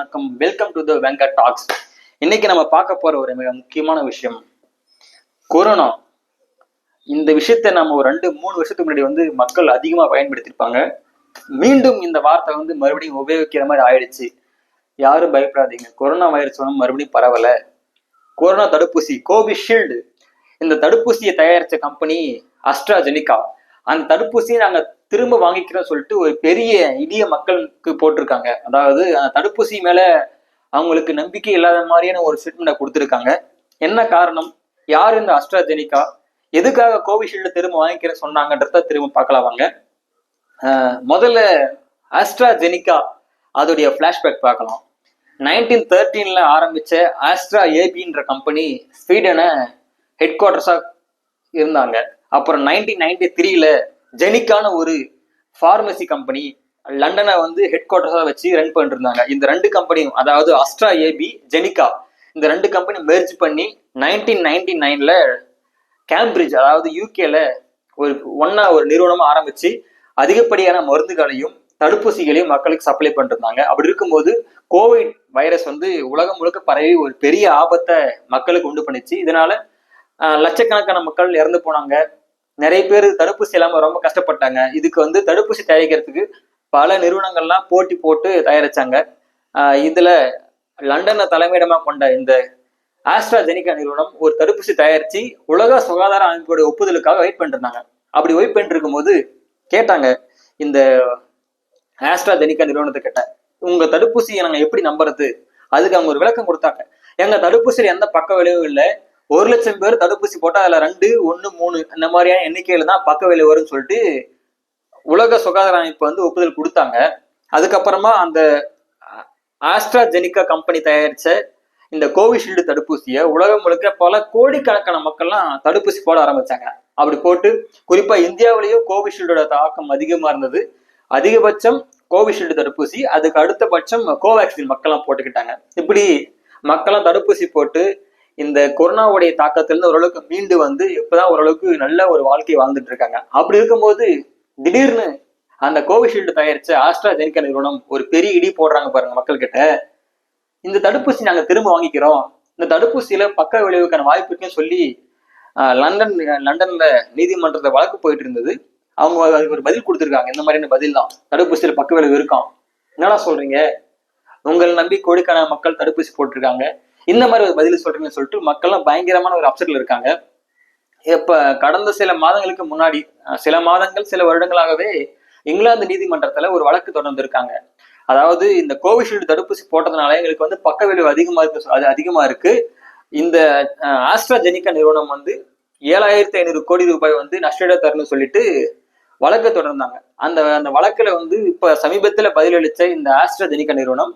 வணக்கம். Welcome to the Venkat talks இன்னைக்கு நம்ம பார்க்க போற ஒரு மிக முக்கியமான விஷயம் கொரோனா இந்த விஷயத்தை நம்ம ஒரு ரெண்டு மூணு வருஷத்துக்கு முன்னாடி வந்து மக்கள் அதிகமா பயன்படுத்தியிருப்பாங்க. மீண்டும் இந்த வார்த்தை வந்து மறுபடியும் உபயோகிக்கிற மாதிரி ஆயிடுச்சு. யாரும் பயப்படாதீங்க. கொரோனா வைரஸ் ஒன்றும் மறுபடியும் பரவல. கொரோனா தடுப்பூசி கோவிஷீல்டு இந்த தடுப்பூசியை தயாரிச்ச கம்பெனி அஸ்ட்ராஜெனிகா அந்த தடுப்பூசியை நாங்க திரும்ப வாங்கிக்கிறேன்னு சொல்லிட்டு ஒரு பெரிய இடிய மக்களுக்கு போட்டிருக்காங்க. அதாவது தடுப்பூசி மேல அவங்களுக்கு நம்பிக்கை இல்லாத மாதிரியான ஒரு ஸ்டேட்மெண்ட்டை கொடுத்துருக்காங்க. என்ன காரணம்? யார் இந்த அஸ்ட்ராஜெனிகா? எதுக்காக கோவிஷீல்டு திரும்ப வாங்கிக்கிறேன் சொன்னாங்கன்றத திரும்ப பார்க்கலாம் வாங்க. முதல்ல ஆஸ்ட்ராஜெனிகா அதோடைய ஃப்ளாஷ்பேக் பார்க்கலாம். நைன்டீன் தேர்ட்டீன்ல ஆரம்பிச்ச ஆஸ்ட்ரா ஏபின்ற கம்பெனி ஸ்வீடனை ஹெட் குவார்டர்ஸா இருந்தாங்க. அப்புறம் நைன்டீன் நைன்டி த்ரீல ஜெனிக்கான ஒரு ஃபார்மசி கம்பெனி லண்டனை வந்து ஹெட் குவார்டர்ஸாக வச்சு ரன் பண்ணிட்டு இருந்தாங்க இந்த ரெண்டு கம்பெனியும் அதாவது அஸ்ட்ரா ஏபி ஜெனிகா இந்த ரெண்டு கம்பெனி மெர்ஜ் பண்ணி நைன்டீன் நைன்டி நைன்ல கேம்பிரிட்ஜ் அதாவது யூகேல ஒரு ஒன்னா ஒரு நிறுவனமா ஆரம்பிச்சு அதிகப்படியான மருந்துகளையும் தடுப்பூசிகளையும் மக்களுக்கு சப்ளை பண்ணிருந்தாங்க. அப்படி இருக்கும்போது கோவிட் வைரஸ் வந்து உலகம் முழுக்க பரவி ஒரு பெரிய ஆபத்தை மக்களுக்கு உண்டு பண்ணிச்சு. இதனால லட்சக்கணக்கான மக்கள் இறந்து போனாங்க. நிறைய பேர் தடுப்பூசி இல்லாம ரொம்ப கஷ்டப்பட்டாங்க. இதுக்கு வந்து தடுப்பூசி தயாரிக்கிறதுக்கு பல நிறுவனங்கள்லாம் போட்டி போட்டு தயாரிச்சாங்க. இதில் இதுல லண்டனை தலைமையிடமா கொண்ட இந்த ஆஸ்ட்ராஜெனிகா நிறுவனம் ஒரு தடுப்பூசி தயாரிச்சு உலக சுகாதார அமைப்போட ஒப்புதலுக்காக வெயிட் பண்ணிருந்தாங்க. அப்படி வெயிட் பண்ணிட்டு இருக்கும்போது கேட்டாங்க இந்த ஆஸ்ட்ராஜெனிகா நிறுவனத்தை கேட்ட உங்க தடுப்பூசியை நாங்க எப்படி நம்புறது? அதுக்கு அவங்க ஒரு விளக்கம் கொடுத்தாங்க. எங்க தடுப்பூசியில் எந்த பக்க விளைவும் இல்லை. ஒரு லட்சம் பேர் தடுப்பூசி போட்டால் அதில் ரெண்டு ஒன்று மூணு அந்த மாதிரியான எண்ணிக்கையில தான் பக்க விளைவு வரும்னு சொல்லிட்டு உலக சுகாதார அமைப்பு வந்து ஒப்புதல் கொடுத்தாங்க. அதுக்கப்புறமா அந்த ஆஸ்ட்ராஜெனிகா கம்பெனி தயாரித்த இந்த கோவிஷீல்டு தடுப்பூசியை உலகம் முழுக்க பல கோடிக்கணக்கான மக்கள்லாம் தடுப்பூசி போட ஆரம்பிச்சாங்க. அப்படி போட்டு குறிப்பாக இந்தியாவிலேயும் கோவிஷீல்டோட தாக்கம் அதிகமாக இருந்தது. அதிகபட்சம் கோவிஷீல்டு தடுப்பூசி அதுக்கு அடுத்த பட்சம் கோவேக்சின் மக்கள்லாம் போட்டுக்கிட்டாங்க. இப்படி மக்கள்லாம் தடுப்பூசி போட்டு இந்த கொரோனாவுடைய தாக்கத்திலிருந்து ஓரளவுக்கு மீண்டு வந்து இப்பதான் ஓரளவுக்கு நல்ல ஒரு வாழ்க்கை வாழ்ந்துட்டு இருக்காங்க. அப்படி இருக்கும்போது திடீர்னு அந்த கோவிஷீல்டு தயாரிச்ச ஆஸ்ட்ராஜெனிகா நிறுவனம் ஒரு பெரிய இடி போடுறாங்க பாருங்க மக்கள் கிட்ட இந்த தடுப்பூசி நாங்க திரும்ப வாங்கிக்கிறோம். இந்த தடுப்பூசியில பக்க விளைவுக்கான வாய்ப்பு இருக்குன்னு சொல்லி லண்டன் லண்டன்ல நீதிமன்றத்தை வழக்கு போயிட்டு இருந்தது. அவங்க அதுக்கு ஒரு பதில் கொடுத்துருக்காங்க. இந்த மாதிரியான பதில் தான். தடுப்பூசியில பக்க விளைவு இருக்கான் என்னடா சொல்றீங்க? உங்களை நம்பி கோடிக்கான மக்கள் தடுப்பூசி போட்டிருக்காங்க. இந்த மாதிரி ஒரு பதில் சொல்றீங்கன்னு சொல்லிட்டு மக்கள்லாம் பயங்கரமான ஒரு அப்செட்ல இருக்காங்க. இப்ப கடந்த சில மாதங்களுக்கு முன்னாடி சில மாதங்கள் சில வருடங்களாகவே இங்கிலாந்து நீதிமன்றத்துல ஒரு வழக்கு தொடர்ந்து இருக்காங்க. அதாவது இந்த கோவிஷீல்டு தடுப்பூசி போட்டதுனால எங்களுக்கு வந்து பக்க விளைவு அதிகமா இருக்கு அது அதிகமா இருக்கு. இந்த அஹ், ஆஸ்ட்ராஜெனிகா நிறுவனம் வந்து ஏழாயிரத்தி ஐநூறு கோடி ரூபாய் வந்து நஷ்டஈட தரணும்னு சொல்லிட்டு வழக்கு தொடர்ந்தாங்க. அந்த அந்த வழக்குல வந்து இப்ப சமீபத்துல பதிலளிச்ச இந்த ஆஸ்ட்ராஜெனிகா நிறுவனம்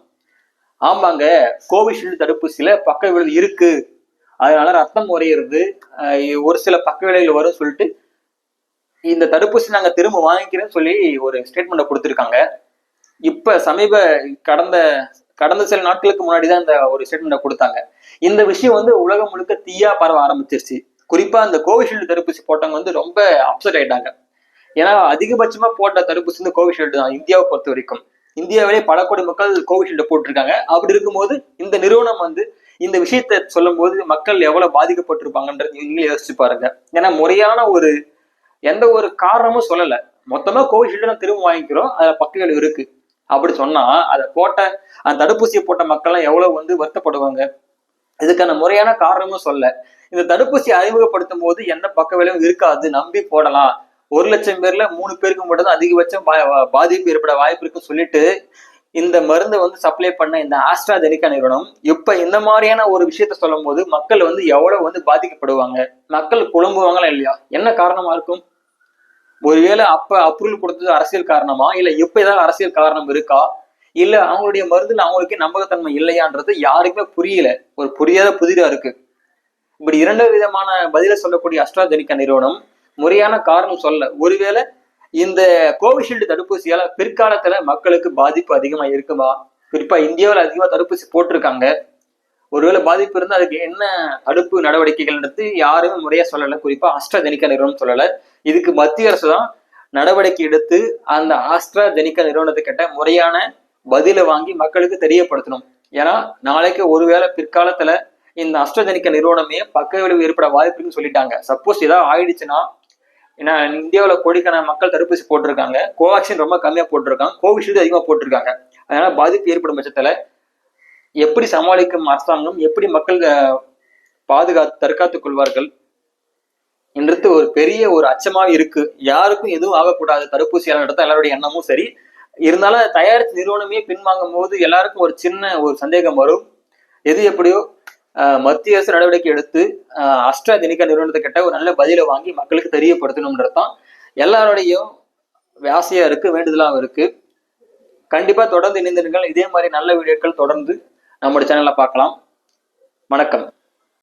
ஆமாங்க கோவிஷீல்டு தடுப்பூசியில பக்க விளைவு இருக்கு. அதனால ரத்தம் உறையிறது ஒரு சில பக்க விளைவுகள் வரும் சொல்லிட்டு இந்த தடுப்பூசி நாங்க திரும்ப வாங்கிக்கிறேன்னு சொல்லி ஒரு ஸ்டேட்மெண்ட் கொடுத்துருக்காங்க. இப்ப சமீப கடந்த கடந்த சில நாட்களுக்கு முன்னாடி தான் இந்த ஒரு ஸ்டேட்மெண்ட் கொடுத்தாங்க. இந்த விஷயம் வந்து உலகம் முழுக்க தீயா பரவ ஆரம்பிச்சிருச்சு. குறிப்பா இந்த கோவிஷீல்டு தடுப்பூசி போட்டவங்க வந்து ரொம்ப அப்செட் ஆயிட்டாங்க. ஏன்னா அதிகபட்சமா போட்ட தடுப்பூசி வந்து கோவிஷீல்டு தான் இந்தியாவை பொறுத்த வரைக்கும். இந்தியாவிலே பல கோடி மக்கள் கோவிஷீல்டு போட்டிருக்காங்க. அப்படி இருக்கும்போது இந்த நிறுவனம் வந்து இந்த விஷயத்த சொல்லும்போது மக்கள் எவ்வளவு பாதிக்கப்பட்டிருப்பாங்கன்றது நீங்களே யோசிச்சு பாருங்க. ஏன்னா முறையான ஒரு எந்த ஒரு காரணமும் சொல்லல. மொத்தமா கோவிஷீல்டு நான் திரும்ப வாங்கிக்கிறோம். அதுல பக்கங்கள் இருக்கு. அப்படி சொன்னா அதை போட்ட அந்த தடுப்பூசியை போட்ட மக்கள்லாம் எவ்வளவு வந்து வருத்தப்படுவாங்க. இதுக்கான முறையான காரணமும் சொல்ல. இந்த தடுப்பூசி அறிமுகப்படுத்தும் போது எந்த பக்க விளைவும் இருக்காது. நம்பி போடலாம். ஒரு லட்சம் பேர்ல மூணு பேருக்கு மட்டும் தான் அதிகபட்சம் பாதிப்பு ஏற்பட வாய்ப்பு இருக்குன்னு சொல்லிட்டு இந்த மருந்தை வந்து சப்ளை பண்ண இந்த ஆஸ்ட்ராஜெனிகா நிறுவனம் இப்ப இந்த மாதிரியான ஒரு விஷயத்த சொல்லும் போது மக்கள் வந்து எவ்வளவு வந்து பாதிக்கப்படுவாங்க? மக்கள் குழம்புவாங்களா இல்லையா? என்ன காரணமா இருக்கும்? ஒருவேளை அப்ப அப்ரூவல் கொடுத்தது அரசியல் காரணமா? இல்ல இப்ப ஏதாவது அரசியல் காரணம் இருக்கா? இல்ல அவங்களுடைய மருந்துல அவங்களுக்கு நம்பகத்தன்மை இல்லையான்றது யாருக்குமே புரியல. ஒரு புரியாத புதிரா இருக்கு. இப்படி இரண்டு விதமான பதில சொல்லக்கூடிய அஸ்ட்ராஜெனிகா நிறுவனம் முறையான காரணம் சொல்ல ஒருவேளை இந்த கோவிஷீல்டு தடுப்பூசியால பிற்காலத்துல மக்களுக்கு பாதிப்பு அதிகமா இருக்குமா? குறிப்பா இந்தியாவில் அதிகமா தடுப்பூசி போட்டிருக்காங்க. ஒருவேளை பாதிப்பு இருந்தா அதுக்கு என்ன தடுப்பு நடவடிக்கைகள்ன்றது யாருமே முறையா சொல்லலை. குறிப்பா அஸ்ட்ராஜெனிகா நிறுவனம் சொல்லல. இதுக்கு மத்திய அரசு தான் நடவடிக்கை எடுத்து அந்த ஆஸ்ட்ராஜெனிக்கா நிறுவனத்துக்கிட்ட முறையான பதிலை வாங்கி மக்களுக்கு தெரியப்படுத்தணும். ஏன்னா நாளைக்கு ஒருவேளை பிற்காலத்துல இந்த அஸ்ட்ரஜெனிக்க நிறுவனமே பக்க விளைவு ஏற்பட வாய்ப்புன்னு சொல்லிட்டாங்க. சப்போஸ் ஏதாவது ஆயிடுச்சுன்னா ஏன்னா இந்தியாவில் கோடிக்கான மக்கள் தடுப்பூசி போட்டிருக்காங்க. கோவாக்சின் ரொம்ப கம்மியா போட்டிருக்காங்க. கோவிஷீல்டு அதிகமா போட்டிருக்காங்க. அதனால பாதிப்பு ஏற்படும் பட்சத்துல எப்படி சமாளிக்கும் அரசாங்கம் எப்படி மக்கள் பாதுகாத்து தற்காத்துக் கொள்வார்கள் என்றது ஒரு பெரிய ஒரு அச்சமாக இருக்கு. யாருக்கும் எதுவும் ஆகக்கூடாது. தடுப்பூசி நடத்த எல்லாருடைய எண்ணமும் சரி. இருந்தாலும் தயாரித்த நிறுவனமே பின்வாங்கும் போது எல்லாருக்கும் ஒரு சின்ன ஒரு சந்தேகம் வரும். எது எப்படியோ மத்திய அரசு நடவடிக்கை எடுத்து அஸ்ட்ராஜெனிகா நிறுவனத்தை கிட்ட ஒரு நல்ல பதிலை வாங்கி மக்களுக்கு தெரியப்படுத்தணுன்றது தான். எல்லாருடையும் ஆசையா இருக்கு வேண்டுதலாகவும் இருக்கு. கண்டிப்பா தொடர்ந்து இணைந்திருங்கள். இதே மாதிரி நல்ல வீடியோக்கள் தொடர்ந்து நம்முடைய சேனல்ல பார்க்கலாம். வணக்கம்.